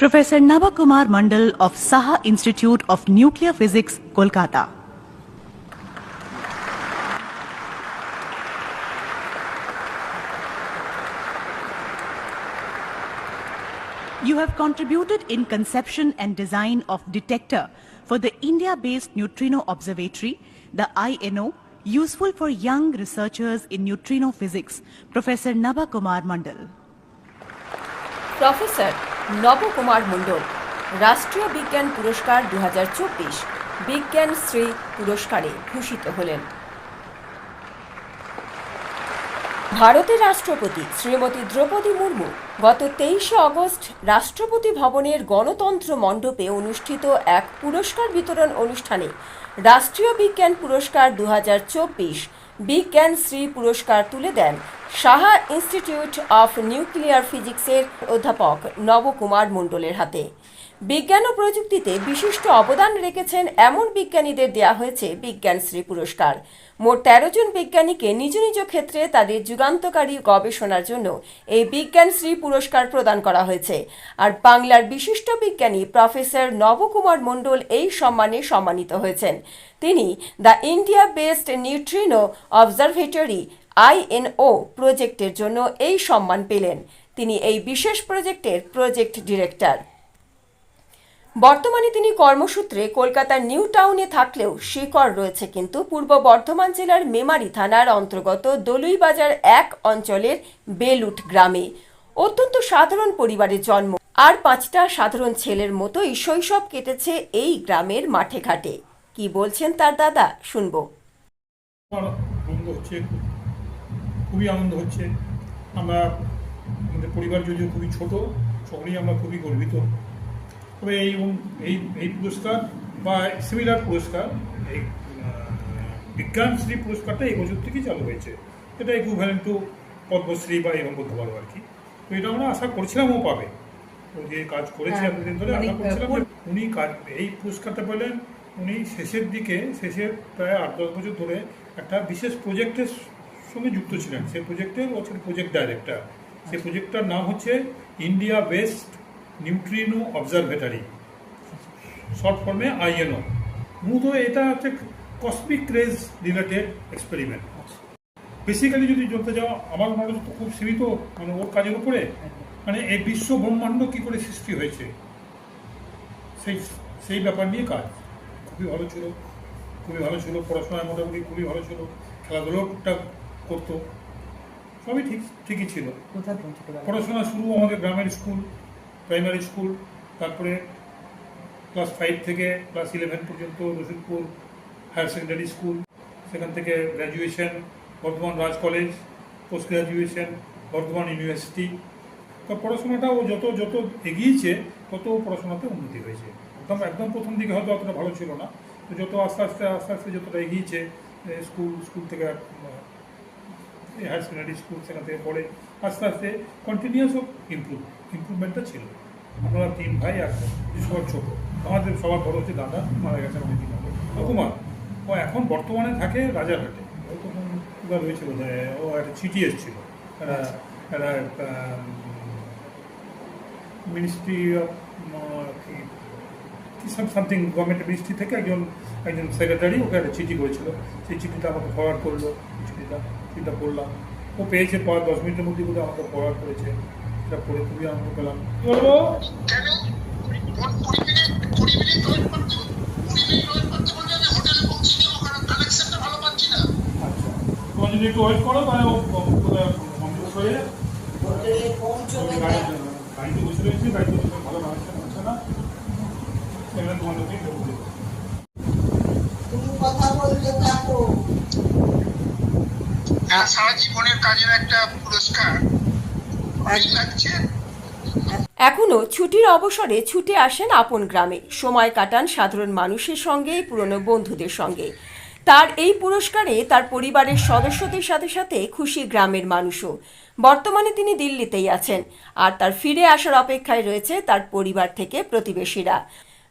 Professor Navakumar Mandal of Saha Institute of Nuclear Physics, Kolkata. You have contributed in conception and design of detector for the India-based Neutrino Observatory, the INO, useful for young researchers in neutrino physics, Professor Nabakumar Mandal. Professor, Nabakumar মণ্ডল রাষ্ট্রীয় বিজ্ঞান পুরস্কার দু বিজ্ঞান শ্রী পুরস্কারে ভূষিত হলেন। ভারতের রাষ্ট্রপতি শ্রীমতী দ্রৌপদী মুর্মু গত তেইশে অগস্ট রাষ্ট্রপতি ভবনের গণতন্ত্র মণ্ডপে অনুষ্ঠিত এক পুরস্কার বিতরণ অনুষ্ঠানে রাষ্ট্রীয় বিজ্ঞান পুরস্কার দু হাজার চব্বিশ, বিজ্ঞান শ্রী পুরস্কার তুলে দেন সাহা ইনস্টিটিউট অফ নিউক্লিয়ার ফিজিক্সের অধ্যাপক নবকুমার মণ্ডলের হাতে। বিজ্ঞান ও প্রযুক্তিতে বিশিষ্ট অবদান রেখেছেন এমন বিজ্ঞানীদের দেয়া হয়েছে বিজ্ঞানশ্রী পুরস্কার। মোট তেরো জন বিজ্ঞানীকে নিজ নিজ ক্ষেত্রে তাদের যুগান্তকারী গবেষণার জন্য এই বিজ্ঞানশ্রী পুরস্কার প্রদান করা হয়েছে। আর বাংলার বিশিষ্ট বিজ্ঞানী প্রফেসর নবকুমার মণ্ডল এই সম্মানে সম্মানিত হয়েছেন। তিনি the India based neutrino observatory INO প্রজেক্টের জন্য এই সম্মান পেলেন। তিনি এই বিশেষ প্রজেক্টের প্রজেক্ট ডিরেক্টর। বর্তমানে তিনি কর্মসূত্রে কলকাতার নিউ টাউনে থাকলেও শিকড় রয়েছে কিন্তু পূর্ব বর্ধমান জেলার মেমারি থানার অন্তর্গত দলুইবাজার এক অঞ্চলের বেলুট গ্রামে। অত্যন্ত সাধারণ পরিবারে জন্ম। আর পাঁচটা সাধারণ ছেলের মতোই শৈশব কেটেছে এই গ্রামের মাঠে ঘাটে। কি বলছেন তার দাদা? শুনব। খুবই আনন্দ হচ্ছে। আমরা আমাদের পরিবার যদিও খুবই ছোট সকলেই আমরা খুবই গর্বিত। তবে এই এই এই পুরস্কার বা সিমিলার পুরস্কার এই বিজ্ঞানশ্রী পুরস্কারটা এই বছর থেকেই চালু হয়েছে। এটা ইকুইভ্যালেন্ট টু পদ্মশ্রী বা এরকম বলতে পারব আর কি। তো এটা আমরা আশা করছিলাম ও পাবে। ও যে কাজ করেছে হ্যাঁ, এতদিন ধরে আশা করছিলাম উনি কাজ এই পুরস্কারটা পেলেন উনি শেষের দিকে শেষের প্রায় আট দশ বছর ধরে একটা বিশেষ প্রজেক্টের সঙ্গে যুক্ত ছিলেন। সেই প্রজেক্টের হচ্ছেন প্রজেক্ট ডাইরেক্টর সেই প্রজেক্টটার নাম হচ্ছে India best neutrino observatory short ফর্মে আইএনও মূলত এটা হচ্ছে cosmic rays related experiment basically যদি জানতে যাও, আমার নলেজ তো খুব সীমিত মানে ওর কাজের উপরে। মানে এই বিশ্ব ব্রহ্মাণ্ড কি করে সৃষ্টি হয়েছে? সেই সেই ব্যাপার নিয়ে কাজ। খুবই ভালো ছিল। খুবই ভালো ছিল। পড়াশোনায় মোটামুটি খুবই ভালো ছিল। খেলাধুলোও টুকটাক করতো। সবই ঠিক ঠিকই ছিল। কোথায় পড়াশোনা শুরু আমাদের গ্রামের স্কুল প্রাইমারি স্কুল তারপরে ক্লাস ফাইভ থেকে ক্লাস ইলেভেন পর্যন্ত রসুলপুর হায়ার সেকেন্ডারি স্কুল সেখান থেকে graduation Bardhaman Raj college post graduation Bardhaman university. তো পড়াশোনাটা ও যত যত এগিয়েছে তত পড়াশোনাতে উন্নতি হয়েছে। একদম একদম প্রথম দিকে হয়তো অতটা ভালো ছিল না। তো যত আস্তে আস্তে আস্তে আস্তে যতটা এগিয়েছে স্কুল স্কুল থেকে হায়ার সেকেন্ডারি স্কুল সেখান থেকে পড়ে আস্তে আস্তে কন্টিনিউস ইমপ্রুভ ইমপ্রুভমেন্টটা ছিল। আমরা তিন ভাই আর সবার ছোট। আমাদের সবার বড় হচ্ছে দাদা, মারা গেছে তিন আগে কুমার, ও এখন বর্তমানে থাকে রাজারহাটে। ও তখন এবার হয়েছিল ও একটা চিঠি এসেছিল। একটা ministry of something government ministry থেকে একজন একজন সেক্রেটারি ওকে একটা চিঠি করেছিল। সেই চিঠিটা আমাকে ফরওয়ার্ড করল চিঠিটা চিঠিটা পড়লাম। ও পেয়েছে পর দশ মিনিটের মধ্যে করে আমাকে ফরওয়ার্ড করেছে। সেটা পড়ে খুবই আনন্দ পেলাম। বলব আচ্ছা। তোমার যদি একটু ওয়েট করো তাহলে কমপ্লিট হয়ে গাড়িতে বসে রয়েছি গাড়িতে বসে ভালো কানেকশন হচ্ছে না। দেবো থাকো হ্যাঁ, সারা জীবনের কাজের একটা পুরস্কার। ভালোই লাগছে। এখনও ছুটির অবসরে ছুটে আসেন আপন গ্রামে। সময় কাটান সাধারণ মানুষের সঙ্গে পুরনো বন্ধুদের সঙ্গে। তার এই পুরস্কারে তার পরিবারের সদস্যদের সাথে সাথে খুশি গ্রামের মানুষও। বর্তমানে তিনি দিল্লিতেই আছেন। আর তার ফিরে আসার অপেক্ষায় রয়েছে তার পরিবার থেকে প্রতিবেশীরা।